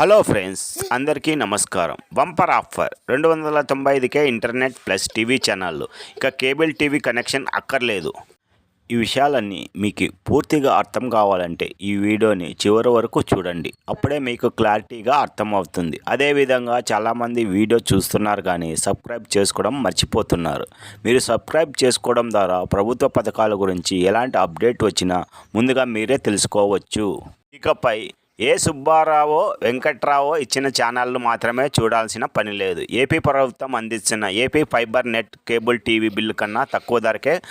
Hello friends అందరికీ నమస్కారం. Bumper offer రెండు వందల తొంభై ఐదుకే ఇంటర్నెట్ ప్లస్ టీవీ ఛానళ్ళు. ఇక కేబుల్ టీవీ కనెక్షన్ అక్కర్లేదు. ఈ విషయాలన్నీ మీకు పూర్తిగా అర్థం కావాలంటే ఈ వీడియోని చివరి వరకు చూడండి. అప్పుడే మీకు క్లారిటీగా అర్థం అవుతుంది అదేవిధంగా చాలామంది వీడియో చూస్తున్నారు కానీ సబ్స్క్రైబ్ చేసుకోవడం మర్చిపోతున్నారు. మీరు సబ్స్క్రైబ్ చేసుకోవడం ద్వారా ప్రభుత్వ పథకాల గురించి ఎలాంటి అప్డేట్ వచ్చినా ముందుగా మీరే తెలుసుకోవచ్చు. ఇకపై ఏ సుబ్బారావో వెంకట్రావో ఇచ్చిన ఛానళ్ళు మాత్రమే చూడాల్సిన పని లేదు. ఏపీ ప్రభుత్వం అందిస్తున్న AP fibre net cable TV bill కన్నా తక్కువ ధరకే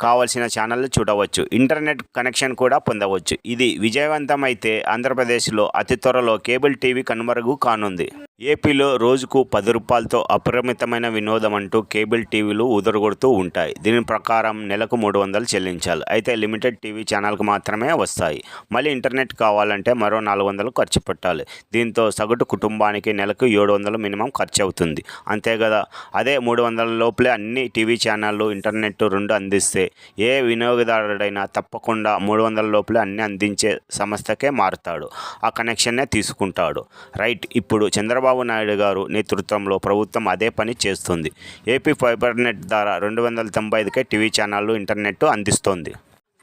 కావలసిన ఛానళ్ళు చూడవచ్చు. ఇంటర్నెట్ కనెక్షన్ కూడా పొందవచ్చు. ఇది విజయవంతమైతే ఆంధ్రప్రదేశ్లో అతి త్వరలో కేబుల్ టీవీ కనుమరుగు కానుంది. ఏపీలో రోజుకు పది రూపాయలతో అపరిమితమైన వినోదం అంటూ కేబుల్ టీవీలు ఉదరగొడుతూ ఉంటాయి. దీని ప్రకారం నెలకు మూడు వందలు చెల్లించాలి. అయితే లిమిటెడ్ టీవీ ఛానల్కు మాత్రమే వస్తాయి. మళ్ళీ ఇంటర్నెట్ కావాలంటే మరో నాలుగు వందలు ఖర్చు పెట్టాలి. దీంతో సగటు కుటుంబానికి నెలకు ఏడు వందలు మినిమం ఖర్చు అవుతుంది. అంతే కదా? అదే మూడు వందల లోపలే అన్ని టీవీ ఛానళ్ళు ఇంటర్నెట్ రెండు అందిస్తే ఏ వినియోగదారుడైనా తప్పకుండా మూడు వందల లోపలే అన్ని అందించే సంస్థకే మారుతాడు. ఆ కనెక్షన్నే తీసుకుంటాడు. రైట్ ఇప్పుడు చంద్రబాబు నాయుడు గారు నేతృత్వంలో ప్రభుత్వం అదే పని చేస్తుంది. ఏపీ ఫైబర్ నెట్ ద్వారా రెండు వందల తొంభై ఐదుకే టీవీ ఛానళ్ళు ఇంటర్నెట్ అందిస్తోంది.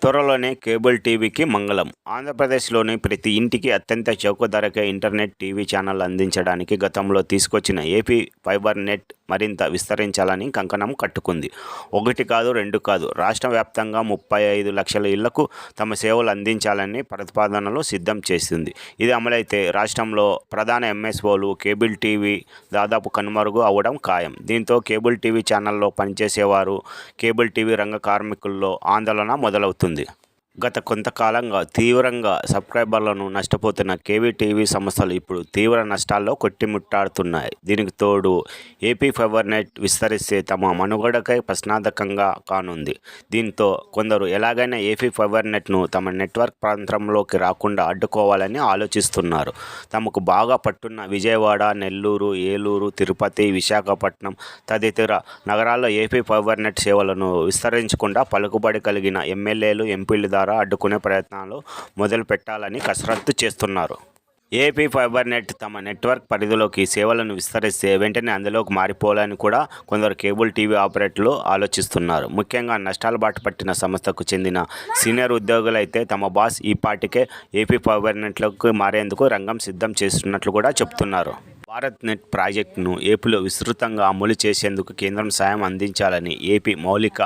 త్వరలోనే కేబుల్ టీవీకి మంగళం. ఆంధ్రప్రదేశ్లోని ప్రతి ఇంటికి అత్యంత చౌక ధరకే ఇంటర్నెట్ టీవీ ఛానల్ అందించడానికి గతంలో తీసుకొచ్చిన ఏపీ ఫైబర్ నెట్ మరింత విస్తరించాలని కంకణం కట్టుకుంది. ఒకటి కాదు రెండు కాదు. రాష్ట్ర వ్యాప్తంగా ముప్పై ఐదు లక్షల ఇళ్ళకు తమ సేవలు అందించాలని ప్రతిపాదనలు సిద్ధం చేసింది. ఇది అమలైతే రాష్ట్రంలో ప్రధాన ఎంఎస్ఓలు కేబుల్ టీవీ దాదాపు కనుమరుగు అవ్వడం ఖాయం. దీంతో కేబుల్ టీవీ ఛానల్లో పనిచేసేవారు కేబుల్ టీవీ రంగ కార్మికుల్లో ఆందోళన మొదలవుతుంది. గత కొంతకాలంగా తీవ్రంగా సబ్స్క్రైబర్లను నష్టపోతున్న కేవీటీవీ సంస్థలు ఇప్పుడు తీవ్ర నష్టాల్లో కొట్టిముట్టాడుతున్నాయి. దీనికి తోడు ఏపీ ఫైబర్ నెట్ విస్తరిస్తే తమ మనుగడకై ప్రశ్నార్థకంగా కానుంది. దీంతో కొందరు ఎలాగైనా ఏపీ ఫైబర్ నెట్ను తమ నెట్వర్క్ ప్రాంతంలోకి రాకుండా అడ్డుకోవాలని ఆలోచిస్తున్నారు. తమకు బాగా పట్టున్న విజయవాడ నెల్లూరు ఏలూరు తిరుపతి విశాఖపట్నం తదితర నగరాల్లో ఏపీ ఫైబర్ నెట్ సేవలను విస్తరించకుండా పలుకుబడి కలిగిన ఎమ్మెల్యేలు ఎంపీల ద్వారా అడ్డుకునే ప్రయత్నాలు మొదలు పెట్టాలని కసరత్తు చేస్తున్నారు. ఏపీ ఫైబర్ నెట్ తమ నెట్వర్క్ పరిధిలోకి సేవలను విస్తరిస్తే వెంటనే అందులోకి మారిపోవాలని కూడా కొందరు కేబుల్ టీవీ ఆపరేటర్లు ఆలోచిస్తున్నారు. ముఖ్యంగా నష్టాలు బాట పట్టిన సంస్థకు చెందిన సీనియర్ ఉద్యోగులైతే తమ బాస్ ఈ పాటికే ఏపీ ఫైబర్ నెట్లోకి మారేందుకు రంగం సిద్ధం చేస్తున్నట్లు కూడా చెప్తున్నారు. భారత్ నెట్ ప్రాజెక్టును ఏపీలో విస్తృతంగా అమలు చేసేందుకు కేంద్రం సాయం అందించాలని ఏపీ మౌలిక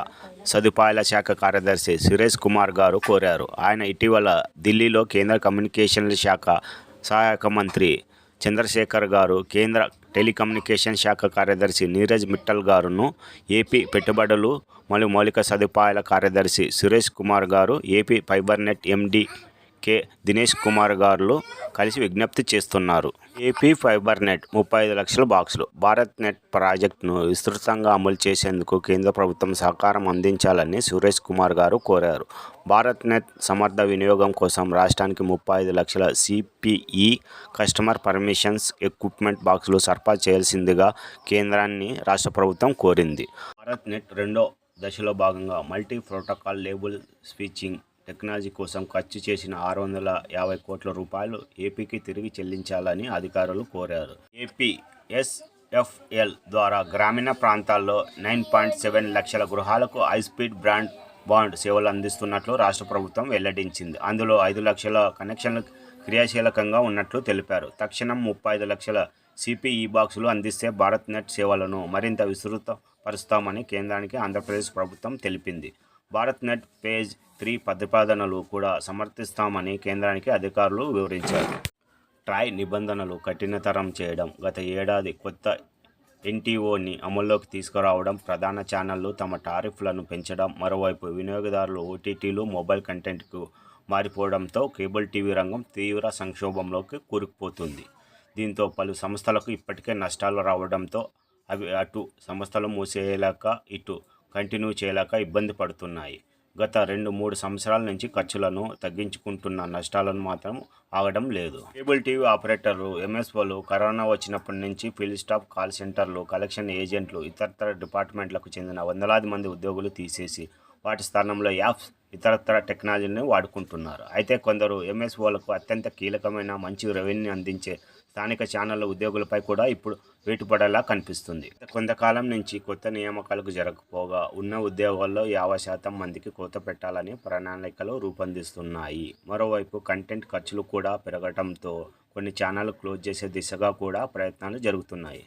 సదుపాయాల శాఖ కార్యదర్శి సురేష్ కుమార్ గారు కోరారు. ఆయన ఇటీవల ఢిల్లీలో కేంద్ర కమ్యూనికేషన్ల శాఖ సహాయక మంత్రి చంద్రశేఖర్ గారు కేంద్ర టెలికమ్యూనికేషన్ శాఖ కార్యదర్శి నీరజ్ మిట్టల్ గారును ఏపీ పెట్టుబడులు మరియు మౌలిక సదుపాయాల కార్యదర్శి సురేష్ కుమార్ గారు AP fibre net MD K. Dinesh Kumar గారు కలిసి విజ్ఞప్తి చేస్తున్నారు. ఏపీ ఫైబర్ నెట్ ముప్పై ఐదు లక్షల బాక్సులు. భారత్ నెట్ ప్రాజెక్టును విస్తృతంగా అమలు చేసేందుకు కేంద్ర ప్రభుత్వం సహకారం అందించాలని సురేష్ కుమార్ గారు కోరారు. భారత్ నెట్ సమర్థ వినియోగం కోసం రాష్ట్రానికి ముప్పై ఐదు లక్షల సిపిఈ కస్టమర్ పర్మిషన్స్ ఎక్విప్మెంట్ బాక్సులు సరఫరా చేయాల్సిందిగా కేంద్రాన్ని రాష్ట్ర ప్రభుత్వం కోరింది. భారత్ నెట్ రెండో దశలో భాగంగా multi protocol label switching technology కోసం ఖర్చు చేసిన ఆరు వందల యాభై కోట్ల రూపాయలు ఏపీకి తిరిగి చెల్లించాలని అధికారులు కోరారు. ఏపీ ఎస్ఎఫ్ఎల్ ద్వారా గ్రామీణ ప్రాంతాల్లో నైన్ పాయింట్ సెవెన్ లక్షల గృహాలకు హైస్పీడ్ బ్రాండ్ బాండ్ సేవలు అందిస్తున్నట్లు రాష్ట్ర ప్రభుత్వం వెల్లడించింది. అందులో ఐదు లక్షల కనెక్షన్లు క్రియాశీలకంగా ఉన్నట్లు తెలిపారు. తక్షణం ముప్పై ఐదు లక్షల సిపిఈ బాక్సులు అందిస్తే భారత్ నెట్ సేవలను మరింత విస్తృతపరుస్తామని కేంద్రానికి ఆంధ్రప్రదేశ్ ప్రభుత్వం తెలిపింది. భారత్ నెట్ పేజ్ త్రీ ప్రతిపాదనలు కూడా సమర్థిస్తామని కేంద్రానికి అధికారులు వివరించారు. ట్రాయ్ నిబంధనలు కఠినతరం చేయడం గత ఏడాది కొత్త ఎన్టీఓని అమల్లోకి తీసుకురావడం ప్రధాన ఛానళ్ళు తమ టారిఫ్లను పెంచడం మరోవైపు వినియోగదారులు ఓటీటీలు మొబైల్ కంటెంట్కు మారిపోవడంతో కేబుల్ టీవీ రంగం తీవ్ర సంక్షోభంలోకి కూరుకుపోతుంది. దీంతో పలు సంస్థలకు ఇప్పటికే నష్టాలు రావడంతో అవి అటు సంస్థలు మూసేయలేక ఇటు కంటిన్యూ చేయలేక ఇబ్బంది పడుతున్నాయి. గత రెండు మూడు సంవత్సరాల నుంచి ఖర్చులను తగ్గించుకుంటున్న నష్టాలను మాత్రం ఆగడం లేదు. కేబుల్ టీవీ ఆపరేటర్లు ఎంఎస్ఓలు కరోనా వచ్చినప్పటి నుంచి ఫీల్డ్ స్టాఫ్ కాల్ సెంటర్లు కలెక్షన్ ఏజెంట్లు ఇతరతర డిపార్ట్మెంట్లకు చెందిన వందలాది మంది ఉద్యోగులు తీసేసి వాటి స్థానంలో యాప్స్ ఇతరత్ర టెక్నాలజీని వాడుకుంటున్నారు. అయితే కొందరు ఎంఎస్ఓలకు అత్యంత కీలకమైన మంచి రెవెన్యూ అందించే స్థానిక ఛానళ్ళ ఉద్యోగులపై కూడా ఇప్పుడు వేటుపడేలా కనిపిస్తుంది. కొంతకాలం నుంచి కొత్త నియామకాలకు జరగకపోగా ఉన్న ఉద్యోగాల్లో యాభై శాతం మందికి కోత పెట్టాలని ప్రణాళికలు రూపొందిస్తున్నాయి. మరోవైపు కంటెంట్ ఖర్చులు కూడా పెరగడంతో కొన్ని ఛానళ్ళు క్లోజ్ చేసే దిశగా కూడా ప్రయత్నాలు జరుగుతున్నాయి.